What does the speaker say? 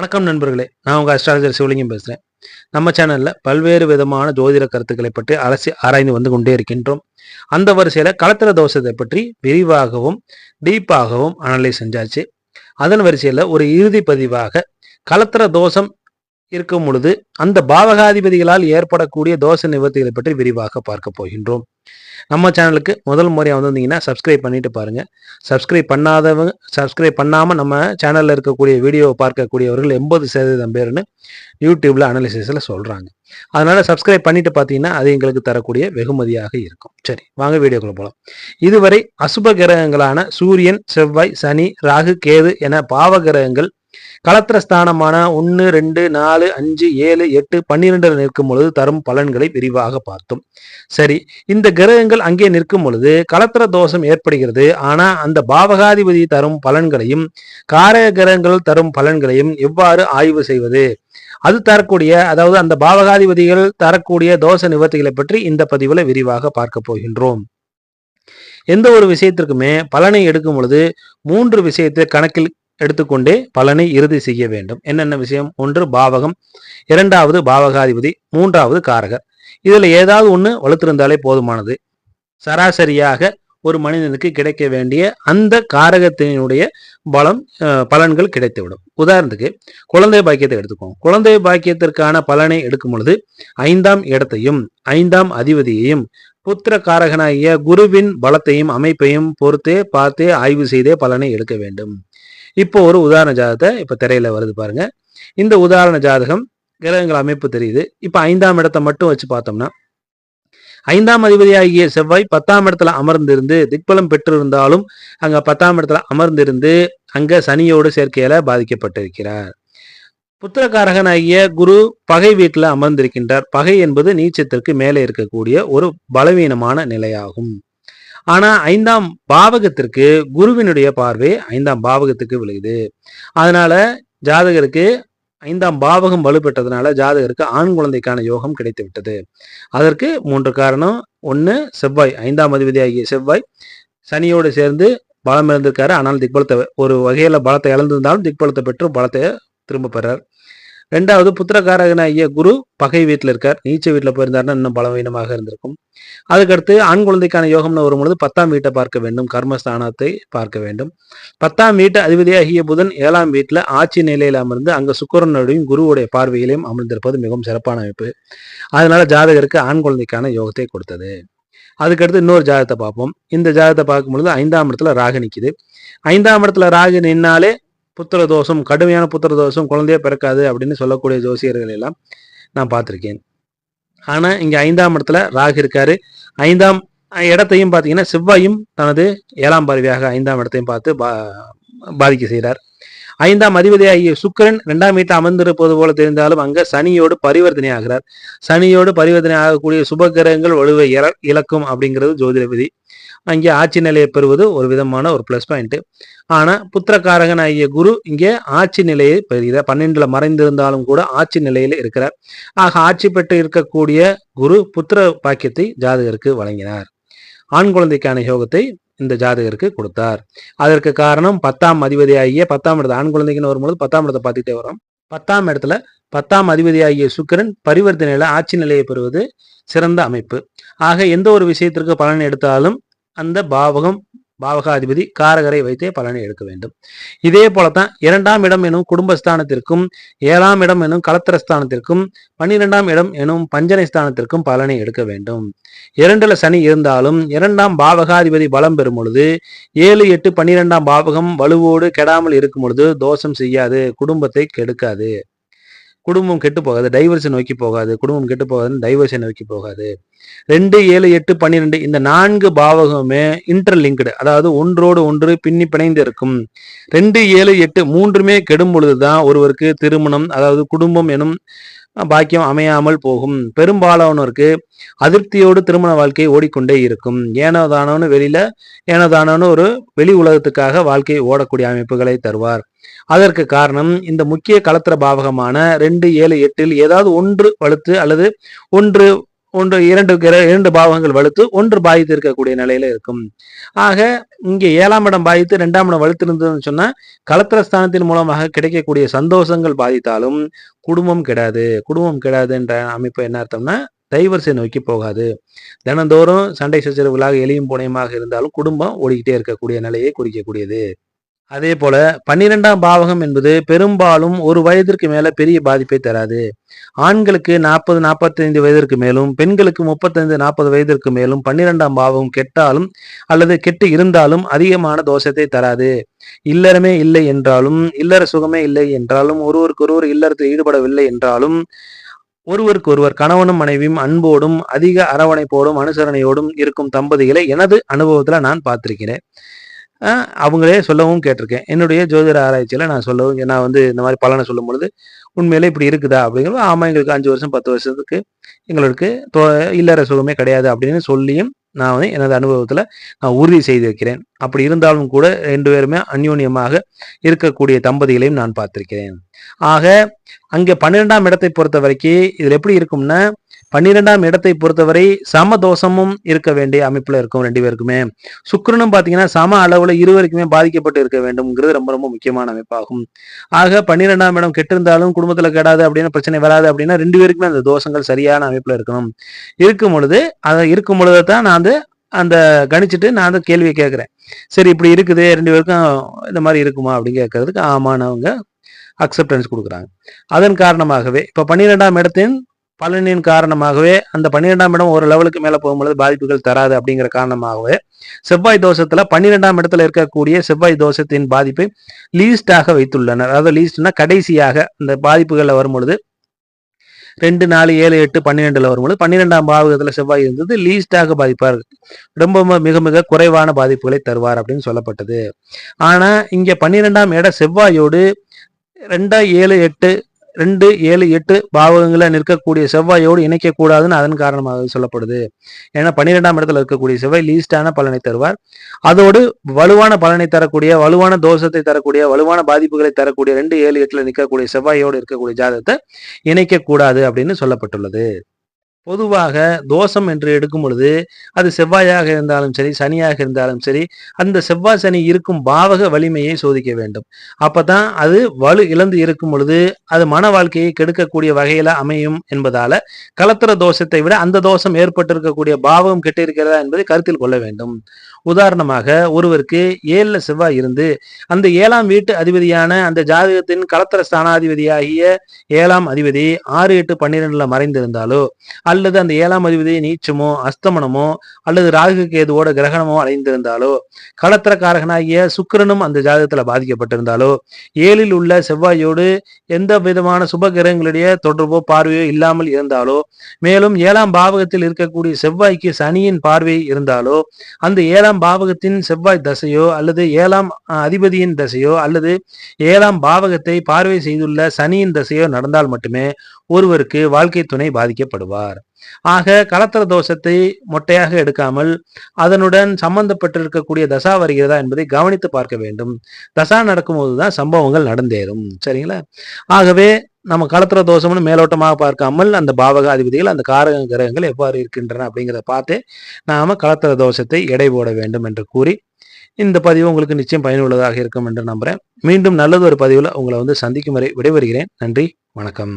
வணக்கம் நண்பர்களே நான் உங்கள் அஸ்ட்ராலஜர் சிவலிங்கம் பேசுகிறேன் நம்ம சேனலில் பல்வேறு விதமான ஜோதிட கருத்துக்களை பற்றி அலசி ஆராய்ந்து வந்து கொண்டே இருக்கின்றோம். அந்த வரிசையில் களத்திர தோஷத்தை பற்றி விரிவாகவும் டீப்பாகவும் அனலைஸ் செஞ்சாச்சு. அதன் வரிசையில் ஒரு இறுதி பதிவாக களத்திர தோஷம் இருக்கும் பொழுது அந்த பாவகாதிபதிகளால் ஏற்படக்கூடிய தோஷ நிவர்த்திகளை பற்றி விரிவாக பார்க்க போகின்றோம். நம்ம சேனலுக்கு முதல் முறையாக வந்திருந்தீங்கன்னா சப்ஸ்கிரைப் பண்ணிட்டு பாருங்க. சப்ஸ்கிரைப் பண்ணாதவங்க சப்ஸ்கிரைப் பண்ணாமல் நம்ம சேனலில் இருக்கக்கூடிய வீடியோவை பார்க்கக்கூடியவர்கள் எண்பது சதவீதம் பேர்னு யூடியூப்ல அனாலிசிஸில் சொல்கிறாங்க அதனால சப்ஸ்கிரைப் பண்ணிட்டு பார்த்தீங்கன்னா அது எங்களுக்கு தரக்கூடிய வெகுமதியாக இருக்கும். சரி வாங்க வீடியோக்குள்ள போகலாம் இதுவரை அசுப கிரகங்களான சூரியன் செவ்வாய் சனி ராகு கேது என பாவ கிரகங்கள் களத்திர ஸ்தானமான ஒன்று ரெண்டு நாலு அஞ்சு ஏழு எட்டு பன்னிரெண்டில் நிற்கும் பொழுது தரும் பலன்களை விரிவாக பார்த்தோம். சரி இந்த கிரகங்கள் அங்கே நிற்கும் பொழுது களத்திர தோஷம் ஏற்படுகிறது. ஆனால் அந்த பாவகாதிபதி தரும் பலன்களையும் காரக கிரகங்கள் தரும் பலன்களையும் எவ்வாறு ஆய்வு செய்வது? அது தரக்கூடிய அதாவது அந்த பாவகாதிபதிகள் தரக்கூடிய தோஷ நிவர்த்திகளை பற்றி இந்த பதிவுல விரிவாக பார்க்க போகின்றோம். எந்த ஒரு விஷயத்திற்குமே பலனை எடுக்கும் பொழுது மூன்று விஷயத்தை கணக்கில் எடுத்துக்கொண்டே பலனை இறுதி செய்ய வேண்டும். என்னென்ன விஷயம்? ஒன்று பாவகம். இரண்டாவது பாவகாதிபதி. மூன்றாவது காரகர். இதில் ஏதாவது ஒன்று வலுத்திருந்தாலே போதுமானது. சராசரியாக ஒரு மனிதனுக்கு கிடைக்க வேண்டிய அந்த காரகத்தினுடைய பலம் பலன்கள் கிடைத்துவிடும். உதாரணத்துக்கு குழந்தை பாக்கியத்தை எடுத்துக்கோம் குழந்தை பாக்கியத்திற்கான பலனை எடுக்கும் பொழுது ஐந்தாம் இடத்தையும் ஐந்தாம் அதிபதியையும் புத்திர காரகனாகிய குருவின் பலத்தையும் அமைப்பையும் பொறுத்தே பார்த்தே ஆய்வு செய்தே பலனை எடுக்க வேண்டும். இப்போ ஒரு உதாரண ஜாதகத்தை இப்போ திரையில வருது பாருங்க. இந்த உதாரண ஜாதகம் கிரகங்கள் அமைப்பு தெரியுது. இப்போ ஐந்தாம் இடத்தை மட்டும் வச்சு பார்த்தோம்னா ஐந்தாம் அதிபதியாகிய செவ்வாய் பத்தாம் இடத்துல அமர்ந்திருந்து திக்பலம் பெற்றிருந்தாலும் அங்க பத்தாம் இடத்துல அமர்ந்திருந்து அங்க சனியோடு சேர்க்கையில பாதிக்கப்பட்டிருக்கிறார். புத்திரகாரகனாகிய குரு பகை வீட்டுல அமர்ந்திருக்கின்றார். பகை என்பது நீச்சத்திற்கு மேலே இருக்கக்கூடிய ஒரு பலவீனமான நிலையாகும். ஆனா ஐந்தாம் பாவகத்திற்கு குருவினுடைய பார்வை ஐந்தாம் பாவகத்துக்கு விழுகுது அதனால ஜாதகருக்கு ஐந்தாம் பாவகம் வலுப்பெற்றதுனால ஜாதகருக்கு ஆண் குழந்தைக்கான யோகம் கிடைத்து விட்டது அதற்கு மூன்று காரணம். ஒன்று செவ்வாய் ஐந்தாம் அதிபதியாகிய செவ்வாய் சனியோடு சேர்ந்து பலம் இழந்திருக்காரு. ஆனால் திக்பலத்தை ஒரு வகையில பலத்தை இழந்திருந்தாலும் திக்பலத்தை பெற்று பலத்தை திரும்ப பெறார். ரெண்டாவது புத்திரகாரகனாகிய குரு பகை வீட்டில் இருக்கார். நீச்ச வீட்டில் போயிருந்தாருன்னா இன்னும் பலவீனமாக இருந்திருக்கும். அதுக்கடுத்து ஆண் குழந்தைக்கான யோகம்னு வரும்பொழுது பத்தாம் வீட்டை பார்க்க வேண்டும். கர்மஸ்தானத்தை பார்க்க வேண்டும். பத்தாம் வீட்டு அதிபதியாகிய புதன் ஏழாம் வீட்டில் ஆட்சி நிலையில் அமர்ந்து அங்கே சுக்கரனுடையும் குருவுடைய பார்வையிலையும் அமர்ந்திருப்பது மிகவும் சிறப்பான அமைப்பு. அதனால ஜாதகருக்கு ஆண் குழந்தைக்கான யோகத்தை கொடுத்தது. அதுக்கடுத்து இன்னொரு ஜாதகத்தை பார்ப்போம். இந்த ஜாதகத்தை பார்க்கும் பொழுது ஐந்தாம் இடத்துல ராகு நிற்கிது ஐந்தாம் இடத்துல ராகு நின்னாலே புத்திர தோஷம் கடுமையான புத்திர தோஷம் குழந்தையே பிறக்காது அப்படின்னு சொல்லக்கூடிய ஜோசியர்கள் எல்லாம் நான் பார்த்துருக்கேன். ஆனால் இங்கே ஐந்தாம் இடத்துல ராகு இருக்காரு. ஐந்தாம் இடத்தையும் பார்த்தீங்கன்னா செவ்வாயும் தனது ஏழாம் பார்வையாக ஐந்தாம் இடத்தையும் பார்த்து பா பாதிக்க செய்கிறார் ஐந்தாம் அதிபதியாகிய சுக்கிரன் இரண்டாம் வீட்டில் அமர்ந்திருப்பது போல தெரிந்தாலும் அங்க சனியோடு பரிவர்த்தனை ஆகிறார் சனியோடு பரிவர்த்தனை ஆகக்கூடிய சுபகிரகங்கள் வலுவை இழ- இழக்கும் அப்படிங்கிறது ஜோதிட விதி. அங்கே ஆட்சி நிலையை பெறுவது ஒரு விதமான ஒரு ப்ளஸ் பாயிண்ட் ஆனா புத்திரக்காரகன் ஆகிய குரு இங்கே ஆட்சி நிலையை பெறுகிறார். பன்னெண்டுல மறைந்திருந்தாலும் கூட ஆட்சி நிலையில இருக்கிறார். ஆக ஆட்சி பெற்று இருக்கக்கூடிய குரு புத்திர பாக்கியத்தை ஜாதகருக்கு வழங்கினார். ஆண் குழந்தைக்கான யோகத்தை இந்த ஜாதகருக்கு கொடுத்தார். அதற்கு காரணம் பத்தாம் அதிபதியாகிய பத்தாம் இடத்துல ஆண் குழந்தைக்குன்னு வரும்பொழுது பத்தாம் இடத்தை பார்த்துட்டே வரும். பத்தாம் இடத்துல பத்தாம் அதிபதியாகிய சுக்கிரன் பரிவர்த்தனையில ஆட்சி நிலையை பெறுவது சிறந்த அமைப்பு. ஆக எந்த ஒரு விஷயத்திற்கு பலன் எடுத்தாலும் அந்த பாவகம் பாவகாதிபதி காரகரை வைத்தே பலனை எடுக்க வேண்டும். இதே போலத்தான் இரண்டாம் இடம் எனும் குடும்பஸ்தானத்திற்கும் ஏழாம் இடம் எனும் கலத்திரஸ்தானத்திற்கும் பன்னிரெண்டாம் இடம் எனும் பஞ்சனை ஸ்தானத்திற்கும் பலனை எடுக்க வேண்டும். இரண்டுல சனி இருந்தாலும் இரண்டாம் பாவகாதிபதி பலம் பெறும் பொழுது ஏழு எட்டு பன்னிரெண்டாம் பாவகம் வலுவோடு கெடாமல் இருக்கும் பொழுது தோஷம் செய்யாது குடும்பத்தை கெடுக்காது. குடும்பம் கெட்டு போகாது டைவர்ஸை நோக்கி போகாது குடும்பம் கெட்டு போகாதுன்னு டைவர்ஸை நோக்கி போகாது. ரெண்டு ஏழு எட்டு பன்னிரெண்டு இந்த நான்கு பாவகமே இன்டர்லிங்க்டு அதாவது ஒன்றோடு ஒன்று பின்னி பிணைந்து இருக்கும். ரெண்டு ஏழு எட்டு மூன்றுமே கெடும் பொழுதுதான் ஒருவருக்கு திருமணம் அதாவது குடும்பம் எனும் பாக்கியம் அமையாமல் போகும். பெரும்பாலானோருக்கு அதிருப்தியோடு திருமண வாழ்க்கை ஓடிக்கொண்டே இருக்கும். ஏனோ தானோன்னு வெளியில ஏனோ தானோன்னு ஒரு வெளி உலகத்துக்காக வாழ்க்கை ஓடக்கூடிய அமைப்புகளை தருவார். அதற்கு காரணம் இந்த முக்கிய களத்திர பாவகமான ரெண்டு ஏழு எட்டில் ஏதாவது ஒன்று வலுத்து அல்லது ஒன்று ஒன்று இரண்டு கிர- இரண்டு பாவங்கள் வலுத்து ஒன்று பாதித்து இருக்கக்கூடிய நிலையில இருக்கும். ஆக இங்கே ஏழாம் இடம் பாதித்து ரெண்டாம் இடம் வலுத்து இருந்ததுன்னு சொன்னா களத்திரஸ்தானத்தின் மூலமாக கிடைக்கக்கூடிய சந்தோஷங்கள் பாதித்தாலும் குடும்பம் கெடாது. குடும்பம் கெடாதுன்ற அமைப்பு என்ன அர்த்தம்னா டைவர்ஸை நோக்கி போகாது. தினந்தோறும் சண்டை சச்சரவுகளாக எளியும் புனையமாக இருந்தாலும் குடும்பம் ஓடிக்கிட்டே இருக்கக்கூடிய நிலையை குறிக்கக்கூடியது. அதே போல பன்னிரெண்டாம் பாவகம் என்பது பெரும்பாலும் ஒரு வயதிற்கு மேல பெரிய பாதிப்பை தராது. ஆண்களுக்கு நாற்பது நாற்பத்தைந்து வயதிற்கு மேலும் பெண்களுக்கு முப்பத்தைந்து நாற்பது வயதிற்கு மேலும் பன்னிரெண்டாம் பாவகம் கெட்டாலும் அல்லது கெட்டு இருந்தாலும் அதிகமான தோஷத்தை தராது. இல்லறமே இல்லை என்றாலும் இல்லற சுகமே இல்லை என்றாலும் ஒருவருக்கொருவர் இல்லறத்தில் ஈடுபடவில்லை என்றாலும் ஒருவருக்கு ஒருவர் கணவனும் மனைவியும் அன்போடும் அதிக அரவணைப்போடும் அனுசரணையோடும் இருக்கும் தம்பதிகளை எனது அனுபவத்துல நான் பார்த்திருக்கிறேன். அவங்களே சொல்லவும் கேட்டிருக்கேன். என்னுடைய ஜோதிட ஆராய்ச்சியில் நான் சொல்லவும் நான் வந்து இந்த மாதிரி பலனை சொல்லும் பொழுது உண்மையிலே இப்படி இருக்குதா அப்படிங்கிறது ஆமாம் எங்களுக்கு அஞ்சு வருஷம் பத்து வருஷத்துக்கு எங்களுக்கு தோ இல்லற சுகமே கிடையாது அப்படின்னு சொல்லியும் நான் வந்து எனது அனுபவத்தில் நான் உறுதி செய்திருக்கிறேன் அப்படி இருந்தாலும் கூட ரெண்டு பேருமே அந்யோன்யமாக இருக்கக்கூடிய தம்பதிகளையும் நான் பார்த்திருக்கிறேன். ஆக அங்கே பன்னிரெண்டாம் இடத்தை பொறுத்த வரைக்கும் இதில் எப்படி இருக்கும்னா பன்னிரெண்டாம் இடத்தை பொறுத்தவரை சம தோஷமும் இருக்க வேண்டிய அமைப்புல இருக்கும் ரெண்டு பேருக்குமே. சுக்கிரனும் பாத்தீங்கன்னா சம அளவுல இருவருக்குமே பாதிக்கப்பட்டு இருக்க வேண்டும்ங்கிறது ரொம்ப ரொம்ப முக்கியமான அமைப்பாகும். ஆக பன்னிரெண்டாம் இடம் கெட்டிருந்தாலும் குடும்பத்துல கெடாது அப்படின்னு பிரச்சனை வராது அப்படின்னா ரெண்டு பேருக்குமே அந்த தோஷங்கள் சரியான அமைப்புல இருக்கணும். இருக்கும் பொழுது அதை இருக்கும் பொழுது தான் நான் வந்து அந்த கணிச்சிட்டு நான் அந்த கேள்வியை கேட்குறேன் சரி இப்படி இருக்குது ரெண்டு பேருக்கும் இந்த மாதிரி இருக்குமா அப்படின்னு கேட்கறதுக்கு ஆமானவங்க அக்செப்டன்ஸ் கொடுக்குறாங்க. அதன் காரணமாகவே இப்போ பன்னிரெண்டாம் இடத்தின் பலனின் காரணமாகவே அந்த பன்னிரெண்டாம் இடம் ஒரு லெவலுக்கு மேலே போகும்பொழுது பாதிப்புகள் தராது அப்படிங்கிற காரணமாகவே செவ்வாய் தோஷத்துல பன்னிரெண்டாம் இடத்துல இருக்கக்கூடிய செவ்வாய் தோஷத்தின் பாதிப்பை லீஸ்டாக வைத்துள்ளனர். அதாவது லீஸ்ட்னா கடைசியாக அந்த பாதிப்புகளில் வரும்பொழுது ரெண்டு நாலு ஏழு எட்டு பன்னிரெண்டுல வரும்பொழுது பன்னிரெண்டாம் பாவகத்துல செவ்வாய் இருந்தது லீஸ்டாக பாதிப்பார் ரொம்ப ரொம்ப மிக மிக குறைவான பாதிப்புகளை தருவார் அப்படின்னு சொல்லப்பட்டது. ஆனா இங்க பன்னிரெண்டாம் இட செவ்வாயோடு ரெண்டா ஏழு எட்டு ரெண்டு ஏழு எட்டு பாவகங்களை நிற்கக்கூடிய செவ்வாயோடு இணைக்கக்கூடாதுன்னு அதன் காரணமாக சொல்லப்படுது. ஏன்னா பன்னிரெண்டாம் இடத்துல இருக்கக்கூடிய செவ்வாய் லீஸ்டான பலனை தருவார். அதோடு வலுவான பலனை தரக்கூடிய வலுவான தோஷத்தை தரக்கூடிய வலுவான பாதிப்புகளை தரக்கூடிய ரெண்டு ஏழு எட்டுல நிற்கக்கூடிய செவ்வாயோடு இருக்கக்கூடிய ஜாதகத்தை இணைக்கக்கூடாது அப்படின்னு சொல்லப்பட்டுள்ளது. பொதுவாக தோஷம் என்று எடுக்கும் பொழுது அது செவ்வாயாக இருந்தாலும் சரி சனியாக இருந்தாலும் சரி அந்த செவ்வாய் சனி இருக்கும் பாவக வலிமையை சோதிக்க வேண்டும். அப்பதான் அது வலு இழந்து இருக்கும் பொழுது அது மன வாழ்க்கையை கெடுக்கக்கூடிய வகையில அமையும் என்பதால கலத்திர தோஷத்தை விட அந்த தோஷம் ஏற்பட்டிருக்கக்கூடிய பாவம் கெட்டிருக்கிறதா என்பதை கருத்தில் கொள்ள வேண்டும். உதாரணமாக ஒருவருக்கு ஏழுல செவ்வாய் இருந்து அந்த ஏழாம் வீட்டு அதிபதியான அந்த ஜாதகத்தின் கலத்திர ஸ்தானாதிபதியாகிய ஏழாம் அதிபதி ஆறு எட்டு பன்னிரெண்டுல மறைந்திருந்தாலோ அல்லது அந்த ஏழாம் அதிபதி நீச்சமோ அஸ்தமனமோ அல்லது ராகு கேதுவோட கிரகணமோ அடைந்திருந்தாலோ களத்திரக்காரகனாகிய சுக்கரனும் அந்த ஜாதகத்துல பாதிக்கப்பட்டிருந்தாலோ ஏழில் உள்ள செவ்வாயோடு எந்த விதமான சுப கிரகங்களுடைய தொடர்போ பார்வையோ இல்லாமல் இருந்தாலோ மேலும் ஏழாம் பாவகத்தில் இருக்கக்கூடிய செவ்வாய்க்கு சனியின் பார்வை இருந்தாலோ அந்த ஏழாம் பாவகத்தின் செவ்வாய் தசையோ அல்லது ஏழாம் அஹ், அதிபதியின் தசையோ அல்லது ஏழாம் பாவகத்தை பார்வை செய்துள்ள சனியின் தசையோ நடந்தால் மட்டுமே ஒருவருக்கு வாழ்க்கை துணை பாதிக்கப்படுவார். ஆக கலத்திர தோஷத்தை மொட்டையாக எடுக்காமல் அதனுடன் சம்பந்தப்பட்டிருக்கக்கூடிய தசா வருகிறதா என்பதை கவனித்து பார்க்க வேண்டும். தசா நடக்கும்போது தான் சம்பவங்கள் நடந்தேறும். சரிங்களா? ஆகவே நம்ம களத்திர தோஷம்னு மேலோட்டமாக பார்க்காமல் அந்த பாவக அதிபதிகள் அந்த காரக கிரகங்கள் எவ்வாறு இருக்கின்றன அப்படிங்கிறத பார்த்து நாம் களத்திர தோஷத்தை எடை போட வேண்டும் என்று கூறி இந்த பதிவு உங்களுக்கு நிச்சயம் பயனுள்ளதாக இருக்கும் என்று நம்புகிறேன் மீண்டும் நல்லது ஒரு பதிவில் உங்களை வந்து சந்திக்கும் வரை விடைபெறுகிறேன். நன்றி வணக்கம்.